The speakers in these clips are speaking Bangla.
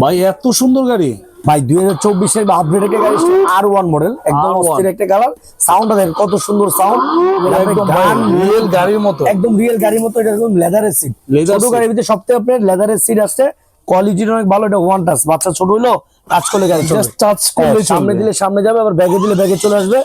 ভাই এত সুন্দর গাড়ি। ভাই দুই হাজার চব্বিশের আপডেট একটা গাড়ি আর ওয়ান মডেল একদম R1 অস্থির একটা কালার সাউন্ডটা দেখেন কত সুন্দর সাউন্ড একদম রিয়েল গাড়ির মতো। একদম রিয়েল গাড়ির মতো এটা একদম লেদারের সিট ছোট seat। গাড়ির ভিতরে সবথেকে আপনার লেদারের সিট আসছে কোয়ালিটির অনেক ভালো এটা ওয়ান টাচ বাচ্চা ছোট হইল টাচ করলে গাড়ি জাস্ট টাচ করলে হ্যাঁ, সামনে দিলে সামনে যাবে আবার ব্যাগে দিলে ব্যাগে চলে আসবে।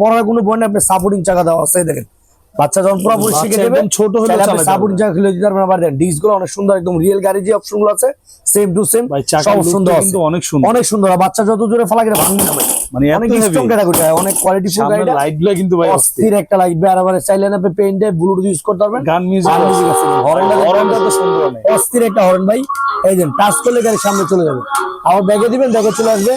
পড়ার কোনো বই না আপনি সাপোর্টিং চাকা দেওয়া আছে দেখেন। বাচ্চা যখন পুরো শিখে দেবে ছোট পারবে। সাপোর্টিং চাকা খুলে দিতে পারবেন আবার দেন। ডিসগুলো অনেক সুন্দর একদম রিয়েল গাড়ি যে অপশনগুলো আছে সেম টু সেম সব সুন্দর কিন্তু অনেক সুন্দর। অনেক সুন্দর বাচ্চা যত জোরে ফালা করে ভাঙবে না ভাই। মানে অনেক। স্ট্রং ক্যাটাগরি অনেক কোয়ালিটি ফুল গাড়িটা। লাইটগুলো কিন্তু ভাই অস্থির একটা লাগবে আর আবার চাইলে না পেইন্টে ব্লুটুথ ইউজ করতে পারবেন। গান মিউজিক আছে। হরেনটা হরেনটা তো সুন্দর অস্থির একটা হরেন ভাই। এই যে টাচ করলে গাড়ি সামনে চলে যাবে। আবার ব্যাগে দিবেন ব্যাগে চলে আসবে।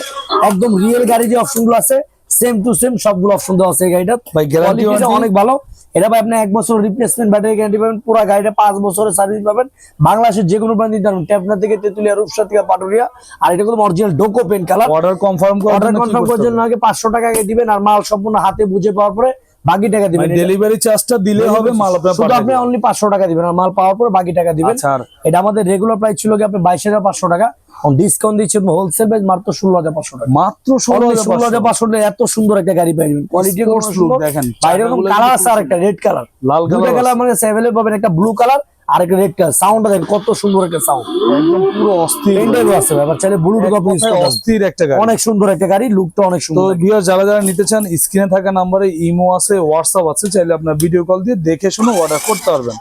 একদম রিয়েল গাড়ি যে অপশনগুলো আছে সেম টু সেম সবগুলো অপশন দেওয়া আছে এই গাড়িটা। ভাই, গ্যারান্টি অনেক ভালো। এটা ভাই আপনি এক বছর রিপ্লেসমেন্ট ব্যাটারি গ্যারান্টি পাবেন পুরো গাড়িটা পাঁচ বছরের সার্ভিস পাবেন। বাংলাদেশের যে কোনো ব্র্যান্ড দিতে পারবেন টেপনা থেকে তেতুলিয়া রূপসা থেকে পাটুরিয়া। আর এটা কোনো original ডোকো pen colour order confirm order confirm করার জন্য আগে পাঁচশো টাকা আগে দিবেন আর মাল সম্পূর্ণ হাতে বুঝে পাওয়ার পরে বাকি টাকা দিবেন। ডেলিভারি চার্জটা দিলে হবে মাল শুধু আপনি অনলি পাঁচশো টাকা দিবেন আর মাল পাওয়ার পরে বাকি টাকা দিবেন। আচ্ছা এটা আমাদের রেগুলার প্রাইস ছিল কি আপনি বাইশ হাজার পাঁচশো টাকা? ডিসকাউন্ট দিচ্ছে হোলসেল প্রাইস মাত্র ষোলো হাজার পাঁচশো টাকা। মাত্র ষোলো হাজার পাঁচশো টাকা। এত সুন্দর একটা গাড়ি পাইবেন কোয়ালিটি দেখেন, বাইরে কালার আছে আর একটা রেড কালার লাল কালার কালার মানে অ্যাভেলেবল পাবেন একটা ব্লু কালার আর একটা রেড কালার সাউন্ডটা দেখেন কত সুন্দর একটা সাউন্ড একদম পুরো অস্থির। আছে ব্যাপার চাইলে ব্লুটুথ আপনি। অস্থির একটা গাড়ি। অনেক সুন্দর একটা গাড়ি লুকটা অনেক তো সুন্দর। ভিউয়ার যারা যারা নিতে চান স্ক্রিনে থাকা নাম্বারে ইমো আছে হোয়াটসঅ্যাপ আছে চাইলে আপনার ভিডিও কল দিয়ে দেখে শুনে অর্ডার করতে পারবেন।